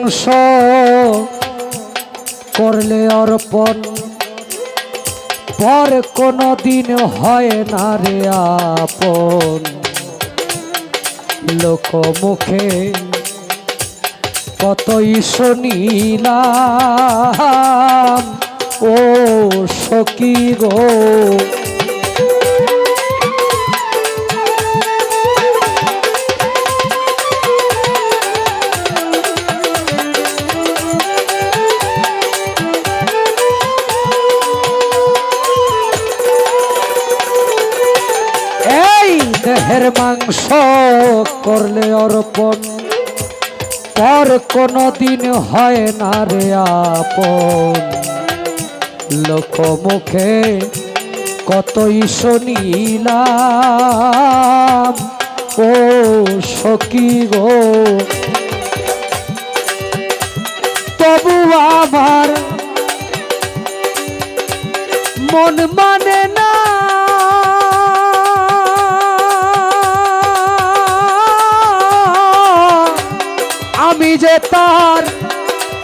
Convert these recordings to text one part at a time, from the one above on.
মাংস করলে অর্পণ পর কোনো দিন হয় না রে আপন। লোক মুখে কতই শুনিলাম, ও সখী গো। দেহের করলে অর্পণ পর কোনো দিন হয় না রে আপন। লোক মুখে কতই শুনিলাম, ও সখী গো। তবু আমার মন মানে আমি যে তার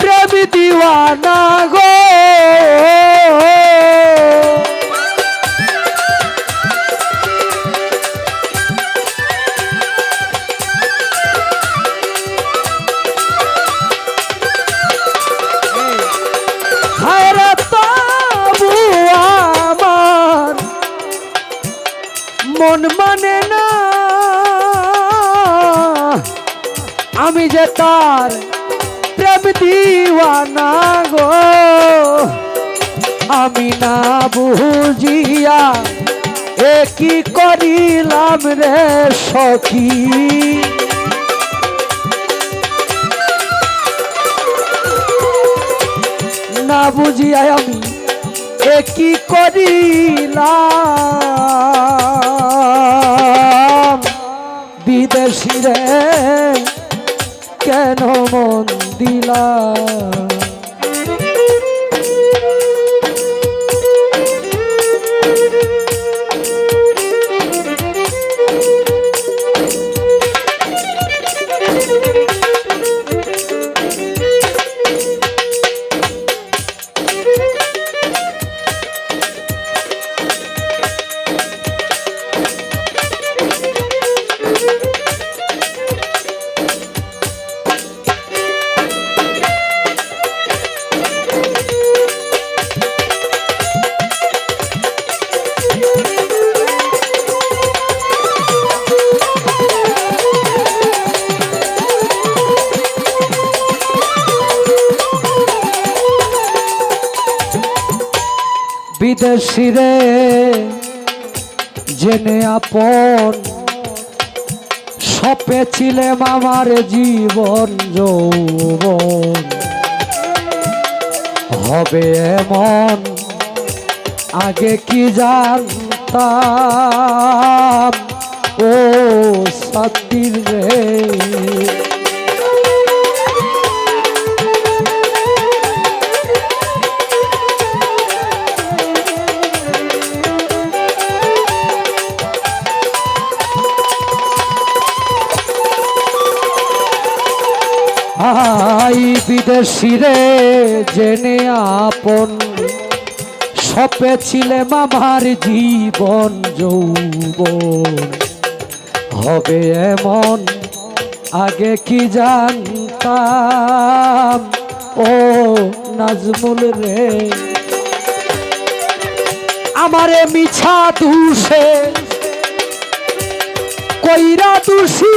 প্রেম দিওয়ানা গো হায়রে তবু আমার মন মানে না আমি যে তার প্রেম দিওয়ানা গো। আমি না বুঝিয়া এ কি করিলাম রে সখী? না বুঝিয়া আমি এ কি করিলাম? বিদেশি রে, কেন মন দিলাম। বিদেশি রে। জেনে আপন সপে ছিলেম আমার জীবন যৌবন। হবে এমন, আগে কি জানতাম? ও সতীর রে। আই বিদেশি রে, জেনে আপন। সপে ছিলে আমার জীবন যৌবন। হবে এমন, আগে কি জানতাম? ও নাজমুল রে, আমারে মিছা দুষে, কইরা দুষি।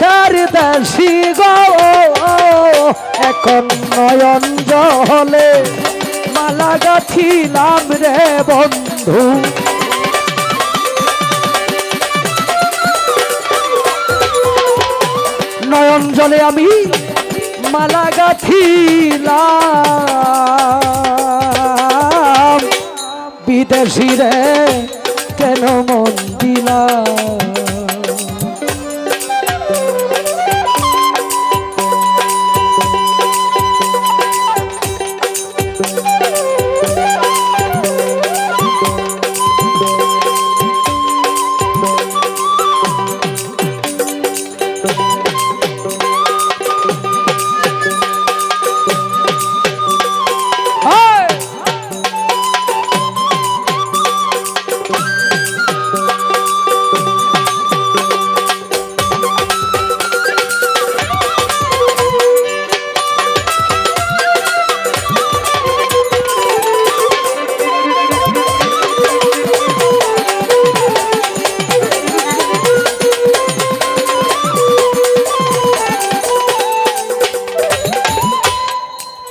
দেশের দেশি গো। এখন নয়ন জলে মালা গাথিলাম রে বন্ধু। নয়ন জলে আমি মালা গাথিলাম। বিদেশি রে।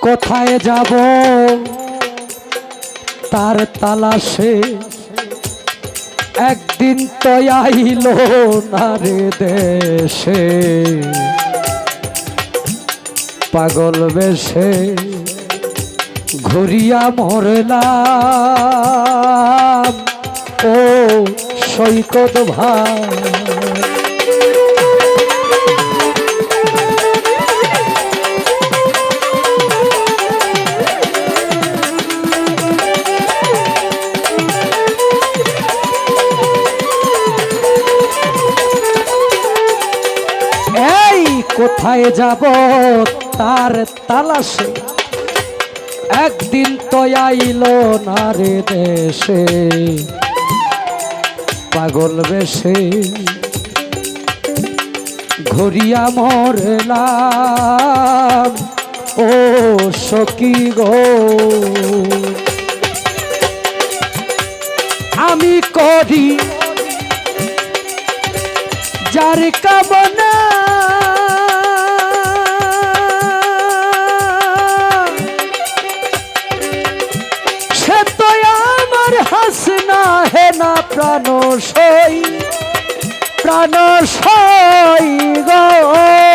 কোথায় যাব? তার তালাশে একদিন তো আইল না রে দেশে। পাগল বেশে ঘুরিয়া মরলাম। ও সৈকত ভাই। কোথায় যাব তার তালাশে? একদিন তো আইল না রে দেশে। পাগল বেশে। ঘুরিয়া মরলাম। ও সকি গো। আমি করি যার কামনা হে না প্রাণ সই প্রাণ সই গো।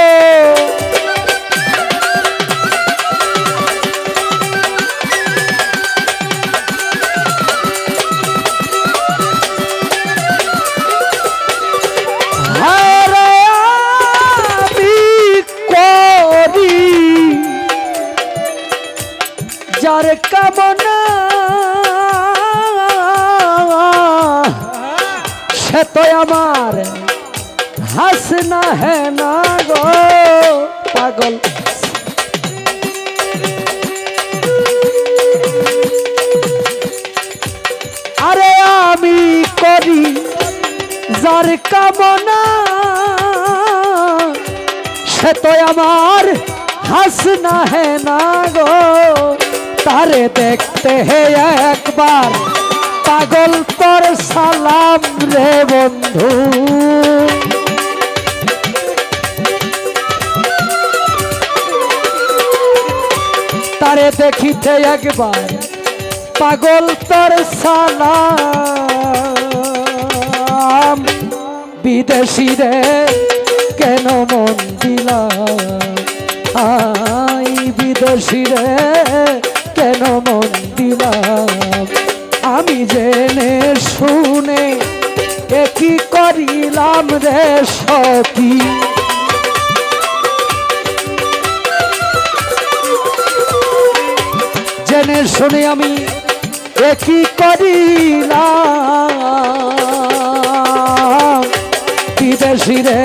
সে তো আমার। হাস না হে না গো, পাগল। আরে আমি করি যার কামনা, সে তো আমার। হাস না হে না গো, তারে দেখতে হে একবার পাগল তোর সালাম রে বন্ধু। তারে দেখিতে একবার পাগল তোর সালাম। বিদেশি রে, কেন মন দিলাম আই বিদেশি রে, কেন মন দিলাম আমি জেনে শুনে কি করিলাম রে সখী? জেনে শুনে আমি একই করিলাম? বিদেশি রে